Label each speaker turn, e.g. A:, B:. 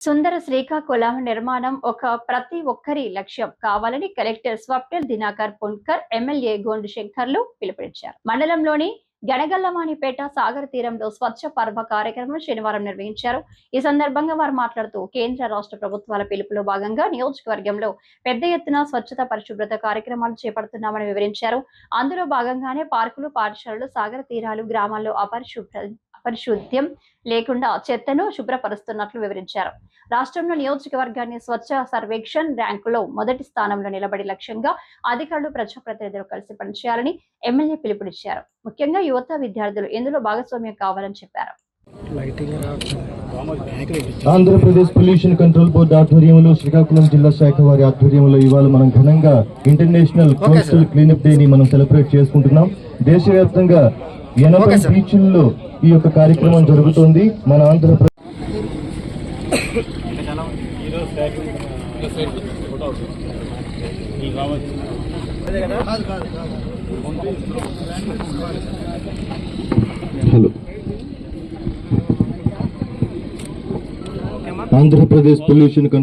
A: సుందర శ్రీకాకుళం నిర్మాణం ఒక ప్రతి ఒక్కరి లక్ష్యం కావాలని కలెక్టర్ స్వప్నల్ దినాకర్ పున్కర్ ఎమ్మెల్యే గోండు శంకర్లు పిలుపునిచ్చారు. మండలంలోని గణగల్లమానిపేట సాగర్ తీరంలో స్వచ్ఛ పర్వ కార్యక్రమం శనివారం నిర్వహించారు. ఈ సందర్భంగా వారు మాట్లాడుతూ కేంద్ర రాష్ట్ర ప్రభుత్వాల పిలుపులో భాగంగా నియోజకవర్గంలో పెద్ద ఎత్తున స్వచ్ఛత పరిశుభ్రత కార్యక్రమాలు చేపడుతున్నామని వివరించారు. అందులో భాగంగానే పార్కులు పాఠశాలలు సాగర తీరాలు గ్రామాల్లో అపరిశుభ్ర అపరిశుద్ధ్యం లేకుండా చెత్తను శుభ్రపరుస్తున్నట్లు వివరించారు. రాష్ట్రంలో నియోజకవర్గాన్ని స్వచ్ఛ సర్వేక్షణ్ ర్యాంకులో మొదటి స్థానంలో నిలబడి లక్ష్యంగా అధికారులు ప్రజాప్రతినిధులు కలిసి పనిచేయాలని ఎమ్మెల్యే పిలుపునిచ్చారు. ముఖ్యంగా యువత విద్యార్థులు ఇందులో భాగస్వామ్యం కావాలని చెప్పారు.
B: ఆంధ్రప్రదేశ్ పొల్యూషన్ కంట్రోల్ బోర్డు ఆధ్వర్యంలో శ్రీకాకుళం జిల్లా శాఖ వారి ఆధ్వర్యంలో ఇవాళ మనం ఘనంగా ఇంటర్నేషనల్ కోస్టల్ క్లీనప్ డే ని మనం సెలబ్రేట్ చేసుకుంటున్నాం. దేశవ్యాప్తంగా ఎనభై బీచ్ల్లో ఈ యొక్క కార్యక్రమం జరుగుతోంది. మన ఆంధ్రప్రదేశ్ హలో. ఆంధ్రప్రదేశ్ పొల్యూషన్